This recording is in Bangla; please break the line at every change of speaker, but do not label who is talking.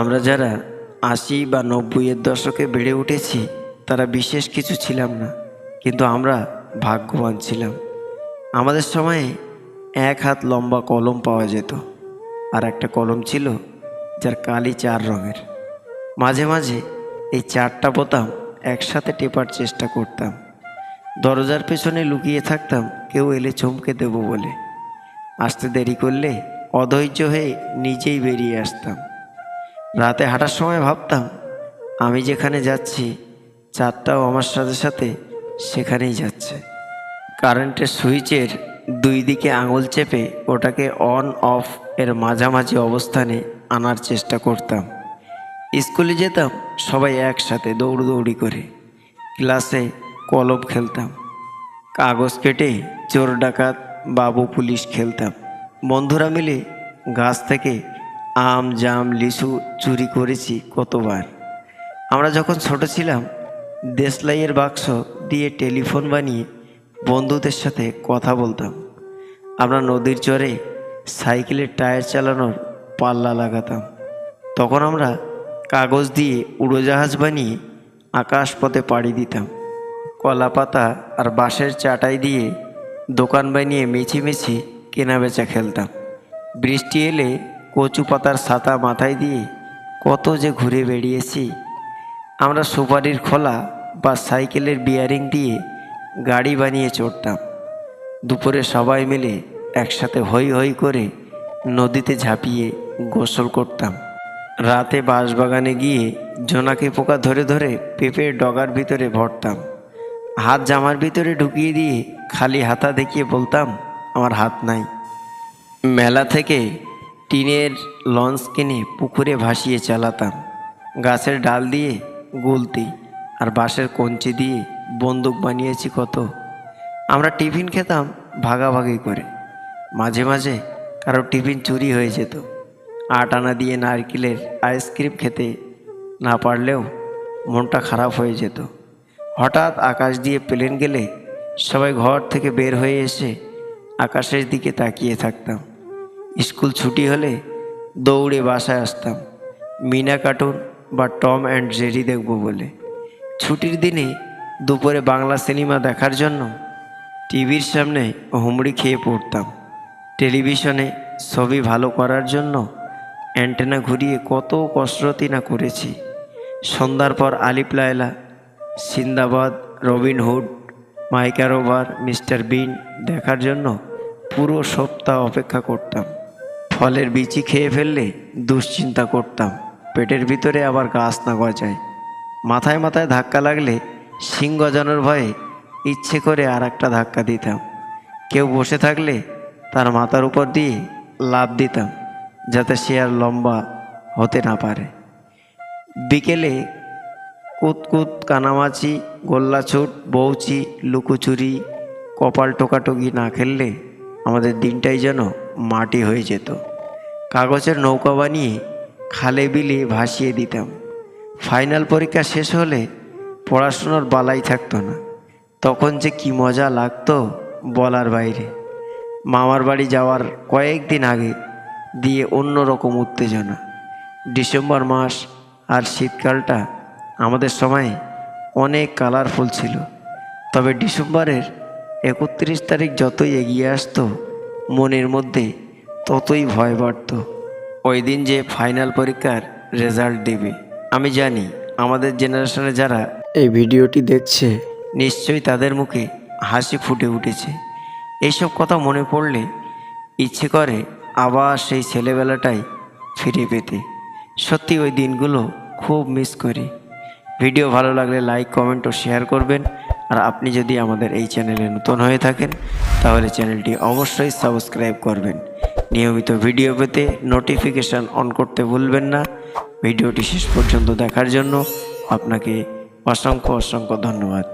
আমরা যারা আশি বা নব্বইয়ের দশকে বেড়ে উঠেছি, তারা বিশেষ কিছু ছিলাম না, কিন্তু আমরা ভাগ্যবান ছিলাম। আমাদের সময়ে এক হাত লম্বা কলম পাওয়া যেত, আর একটা কলম ছিল যার কালি চার রঙের। মাঝে মাঝে এই চারটা বোতাম একসাথে টেপার চেষ্টা করতাম। দরজার পেছনে লুকিয়ে থাকতাম, কেউ এলে চমকে দেব বলে। আসতে দেরি করলে অধৈর্য হয়ে নিজেই বেরিয়ে আসতাম। রাতে হাঁটার সময় ভাবতাম, আমি যেখানে যাচ্ছি চারটাও আমার সাথে সাথে সেখানেই যাচ্ছে। কারেন্টের সুইচের দুই দিকে আঙুল চেপে ওটাকে অন অফ এর মাঝামাঝি অবস্থানে আনার চেষ্টা করতাম। স্কুলে যেতাম, সবাই একসাথে দৌড়দৌড়ি করে। ক্লাসে কলম খেলতাম। কাগজ কেটে চোর ডাকাত, বাবু পুলিশ খেলতাম। বন্ধুরা মিলে গাছ থেকে আম, জাম, লিচু চুরি করেছি কতবার। আমরা যখন ছোট ছিলাম, দেশলাইয়ের বাক্স দিয়ে টেলিফোন বানিয়ে বন্ধুদের সাথে কথা বলতাম। আমরা নদীর চরে সাইকেলের টায়ার চালানোর পাল্লা লাগাতাম। তখন আমরা কাগজ দিয়ে উড়োজাহাজ বানিয়ে আকাশপথে পাড়ি দিতাম। কলা পাতা আর বাঁশের চাটাই দিয়ে দোকান বানিয়ে মেছি মেছি কেনাবেচা খেলতাম। বৃষ্টি এলে কচু পাতার ছাতা মাথায় দিয়ে কত যে ঘুরে বেড়িয়েছি। আমরা সুপারির খোলা বা সাইকেলের বিয়ারিং দিয়ে গাড়ি বানিয়ে চড়তাম। দুপুরে সবাই মিলে একসাথে হই হই করে নদীতে ঝাঁপিয়ে গোসল করতাম। রাতে বাঁশবাগানে গিয়ে জোনাকি পোকা ধরে ধরে পেঁপের ডগার ভিতরে ভরতাম। হাত জামার ভিতরে ঢুকিয়ে দিয়ে খালি হাতা দেখিয়ে বলতাম, আমার হাত নাই। মেলা থেকে টিনের লঞ্চ কিনে পুকুরে ভাসিয়ে চালাতাম। গাছের ডাল দিয়ে গুলতি আর বাঁশের কঞ্চি দিয়ে বন্দুক বানিয়েছি কত। আমরা টিফিন খেতাম ভাগাভাগি করে। মাঝে মাঝে কারও টিফিন চুরি হয়ে যেত। আট আনা দিয়ে নারকেলের আইসক্রিম খেতে না পারলেও মনটা খারাপ হয়ে যেত। হঠাৎ আকাশ দিয়ে প্লেন গেলে সবাই ঘর থেকে বের হয়ে এসে আকাশের দিকে তাকিয়ে থাকতাম। স্কুল ছুটি হলে দৌড়ে বাসায় আসতাম। মিনা কার্টুন বা টম অ্যান্ড জেরি দেখব বলে। ছুটির দিনে দুপুরে বাংলা সিনেমা দেখার জন্য টিভির সামনে হুমড়ি খেয়ে পড়তাম। টেলিভিশনে ছবি ভালো করার জন্য অ্যান্টেনা ঘুরিয়ে কত কসরতি না করেছি। সন্ধ্যার পর Alif Laila, Sindbad Robin Hood মাইকারোভার mister Bean দেখার জন্য পুরো সপ্তাহ অপেক্ষা করতাম। ফলের বিচি খেয়ে ফেললে দুশ্চিন্তা করতাম। পেটের ভিতরে আবার গাছ না গজায়। মাথায় মাথায় ধাক্কা লাগলে শিং গজানোর ভয়ে ইচ্ছে করে আর একটা ধাক্কা দিতাম। কেউ বসে থাকলে তার মাথার উপর দিয়ে লাভ দিতাম, যাতে সে আর লম্বা হতে না পারে। বিকেলে কুতকুত কানামাছি, গোল্লাছুট বৌচি লুকোচুরি, কপাল টোকাটুকি না খেললে আমাদের দিনটাই যেন মাটি হয়ে যেত। কাগজের নৌকা বানিয়ে খালে বিলে ভাসিয়ে দিতাম। ফাইনাল পরীক্ষা শেষ হলে পড়াশুনোর বালাই থাকতো না। তখন যে কি মজা লাগতো বলার বাইরে। মামার বাড়ি যাওয়ার কয়েকদিন আগে দিয়ে অন্য রকম উত্তেজনা। ডিসেম্বর মাস আর শীতকালটা আমাদের সময়ে অনেক কালারফুল ছিল। তবে ডিসেম্বরের একত্রিশ তারিখ যতই এগিয়ে আসতো মনের মধ্যে ততই ভয় বাড়ত। ওই দিন যে ফাইনাল পরীক্ষার রেজাল্ট দেবে, আমি জানি আমাদের জেনারেশনে যারা এই ভিডিওটি দেখছে, নিশ্চয়ই তাদের মুখে হাসি ফুটে উঠেছে। এইসব কথা মনে পড়লে ইচ্ছে করে আবার সেই ছেলেবেলাটাই ফিরে পেতে। সত্যি ওই দিনগুলো খুব মিস করি। ভিডিও ভালো লাগলে লাইক, কমেন্ট ও শেয়ার করবেন। আর আপনি যদি আমাদের এই চ্যানেলে নতুন হয়ে থাকেন, তাহলে চ্যানেলটি অবশ্যই সাবস্ক্রাইব করবেন। নিয়মিত ভিডিও পেতে নোটিফিকেশান অন করতে ভুলবেন না। ভিডিওটি শেষ পর্যন্ত দেখার জন্য আপনাকে অসংখ্য অসংখ্য ধন্যবাদ।